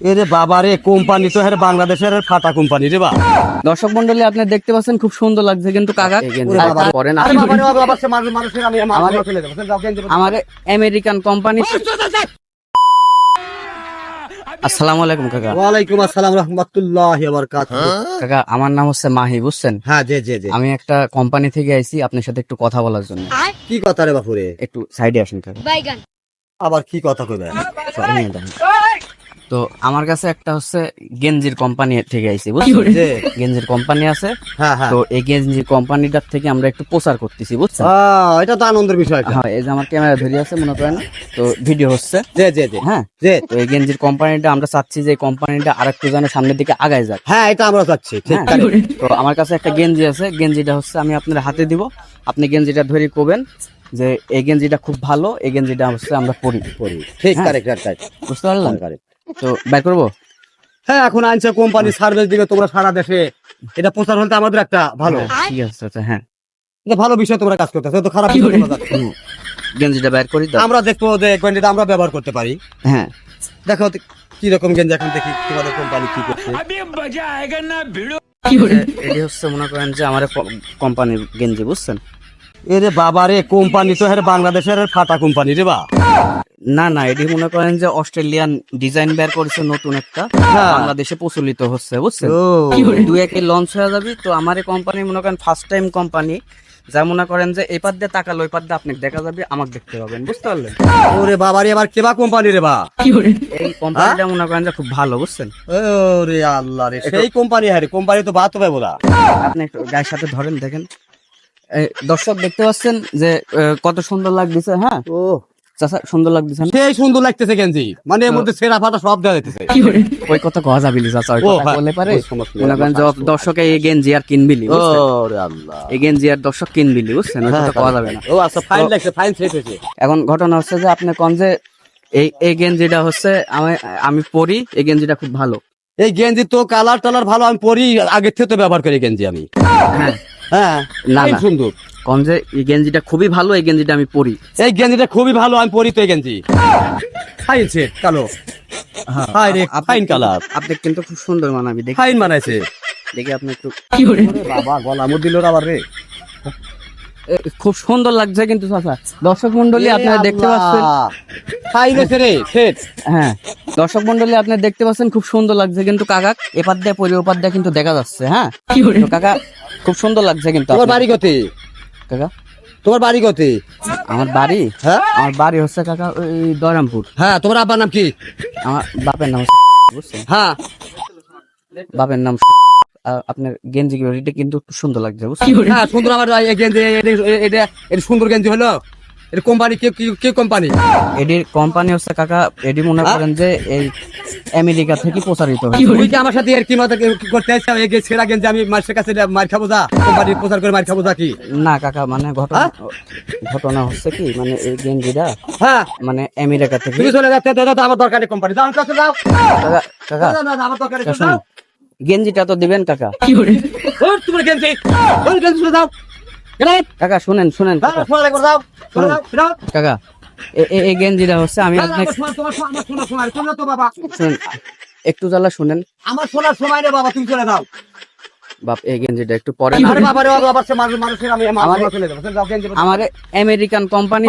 এরে বাবা রে কোম্পানি তো হ্যাঁ বাংলাদেশের ফাটা কোম্পানি রে বা দর্শক মন্ডলী আপনি দেখতে পাচ্ছেন খুব সুন্দর লাগছে কিন্তু কাকা। পরে না আরে বাবা রে বাবা, আবার সে মানুষ- মানুষের আমি আমার আমেরিকান কোম্পানি আসসালামু আলাইকুম কাকা। ওয়ালাইকুম আসসালাম রহমতুল্লাহ বারকাতুহু। কাকা আমার নাম হচ্ছে মাহি বুঝছেন? হ্যাঁ জি জি জি। আমি একটা কোম্পানি থেকে আইছি আপনার সাথে একটু কথা বলার জন্য। কি কথা রে বাপুরে? একটু সাইডে আসেন কাকা। বাইগান। আবার কি কথা কইবে Sorry, নিয়ে যান। তো আমার কাছে একটা হচ্ছে গেঞ্জির কোম্পানি থেকে আইছি বুঝছেন? যে গেঞ্জির কোম্পানি আছে হ্যাঁ হ্যাঁ। তো এই গেঞ্জির কোম্পানিটার থেকে আমরা একটু প্রচার করতেছি বুঝছেন? আহ, এটা তো আনন্দের বিষয় হ্যাঁ এই যে আমার ক্যামেরা ধরে আছে মনে করেন তো ভিডিও হচ্ছে। জি জি জি। হ্যাঁ জি। তো এই গেঞ্জির কোম্পানিটা আমরা চাচ্ছি যে কোম্পানিটা আর একটু যেন সামনের দিকে আগায় যাক। হ্যাঁ এটা আমরা চাচ্ছি ঠিক হ্যাঁ। তো আমার কাছে একটা গেঞ্জি আছে গেঞ্জিটা হচ্ছে আমি আপনার হাতে দিব। আপনি গেঞ্জিটা ধরে কোবেন যে এই গেঞ্জিটা খুব ভালো এই গেঞ্জিটা হচ্ছে আমরা পরি। করি ঠিক। কারেক্ট কারেক্ট বুঝতে পারলাম কারেক্ট। তো বাই করব? হ্যাঁ এখন আনছে কোম্পানি সার্ভিস দিবে তোমরা সারা দেশে। এটা প্রচার হলে আমাদের একটা ভালো। হ্যাঁ, ঠিক আছে আচ্ছা হ্যাঁ। এটা ভালো বিষয় তোমরা কাজ করতেছো তো খারাপ কিছু। হুম। গেঞ্জিটা বাইর করি আমরা দেখব যে গেঞ্জিটা আমরা ব্যবহার করতে পারি। হ্যাঁ। দেখো কি রকম গেঞ্জি এখন দেখি তোমাদের কোম্পানি কি করছে। এটি হচ্ছে মনে করেন যে আমার কোম্পানির গেঞ্জি বুঝছেন? এরে বাবা রে কোম্পানি তো হ্যাঁ বাংলাদেশের ফাটা কোম্পানি রে বা। না না এটি মনে করেন যে অস্ট্রেলিয়ান ডিজাইন বের করেছে নতুন একটা। হ্যাঁ। বাংলাদেশে প্রচলিত হচ্ছে বুঝছেন? ও। দু একে লঞ্চ হয়ে যাবে তো আমার কোম্পানি মনে করেন ফার্স্ট টাইম কোম্পানি যা মনে করেন যে এই দিয়ে তাকালো ওই পার দিয়ে আপনাকে দেখা যাবে আমাকে দেখতে পাবেন বুঝতে পারলেন? ওরে বাবা রে এবার কেবা কোম্পানি রে বা? এই কোম্পানিটা মনে করেন যে খুব ভালো বুঝছেন? ওরে আল্লাহ রে সেই কোম্পানি হ্যাঁ কোম্পানি তো বাদ হবে বোধা আপনি একটু গায়ের সাথে ধরেন দেখেন। এই দর্শক দেখতে পাচ্ছেন যে কত সুন্দর লাগতেছে হ্যাঁ? ও চাচা সুন্দর লাগতেছে না? সেই সুন্দর লাগতেছে গেঞ্জি। মানে এর মধ্যে সেরা ফাটা সব দেওয়া যেতেছে ওই কথা কওয়া যাবিলি চাচা ওই কথা হ্যাঁ। বলে পারে? মনে করেন যে দর্শক এই গেঞ্জি আর কিনবিলি বুঝছেন? ওরে আল্লাহ। এই গেঞ্জি আর দর্শক কিনবিলি বুঝছেন? ওই কথা কওয়া যাবে না। ও আচ্ছা ফাইন লাগছে ফাইন সেট হয়েছে। এখন ঘটনা হচ্ছে যে আপনি কোন যে এই এই গেঞ্জিটা হচ্ছে আমি আমি পরি এই গেঞ্জিটা খুব ভালো। এই গেঞ্জি তো কালার টালার ভালো আমি পরি আগের থেকে তো ব্যবহার করি গেঞ্জি আমি। হ্যাঁ। হ্যাঁ। না, না। সুন্দর। কোন যে এই গেঞ্জিটা খুবই ভালো এই গেঞ্জিটা আমি পরি। এই গেঞ্জিটা খুবই ভালো আমি পরি তো এই গেঞ্জি। সেট কালো। হাই রে ফাইন কালার আপনি কিন্তু খুব সুন্দর মানাবি দেখি। ফাইন বানাইছে। দেখি আপনি একটু ওরে বাবা গলা মুর রাবার আবার রে। খুব সুন্দর লাগছে কিন্তু চাচা। দর্শক মন্ডলী আপনারা দেখতে পাচ্ছেন হ্যাঁ দর্শক মন্ডলী আপনারা দেখতে পাচ্ছেন খুব সুন্দর লাগছে কিন্তু কাকা এপার দিয়ে পরি ওপার দিয়ে কিন্তু দেখা যাচ্ছে হ্যাঁ? কাকা খুব সুন্দর লাগছে কিন্তু তোমার বাড়ি কতে কাকা? তোমার বাড়ি কতে আমার বাড়ি? হ্যাঁ? আমার বাড়ি হচ্ছে কাকা ওই দয়রামপুর। হ্যাঁ তোমার আব্বার নাম কি? আমার বাপের নাম বুঝছেন হ্যাঁ। বাপের নাম আপনার গেঞ্জি এটা কিন্তু সুন্দর লাগছে হ্যাঁ সুন্দর আমার গেঞ্জি এটা- এটা এটা সুন্দর গেঞ্জি হলো। এটা কোম্পানি কে কি- কি কোম্পানি? এডির কোম্পানি হচ্ছে কাকা এডি মনে করেন যে এই আমেরিকা থেকে প্রচারিত হয় তুই কি আমার সাথে আর কি মতো করতে এই গেঞ্জি আমি মার্কের কাছে মার খাব যা। কোম্পানি প্রচার করে মার খাব যা কি? না কাকা মানে ঘটনা ঘটনা হচ্ছে কি মানে এই গেঞ্জিটা হ্যাঁ। মানে আমেরিকা থেকে তুমি চলে যাচ্ছে দাদা আমার দরকার কোম্পানি। যাও কাছে যাও। কাকা আমার দরকার গেঞ্জিটা তো দিবেন কাকা। তোমার গেঞ্জি। ওই গেঞ্জি চলে কাকা শুনেন শুনেন দাও কাকা, এই গেঞ্জিটা হচ্ছে আমি একটু জ্বালা শুনেন। আমার শোনার সময় নেই বাবা তুমি চলে যাও। বাপ এই গেঞ্জিটা একটু পরে আরে বাবা রে বাবা আবার সে মানুষ মানুষের আমার আমেরিকান কোম্পানি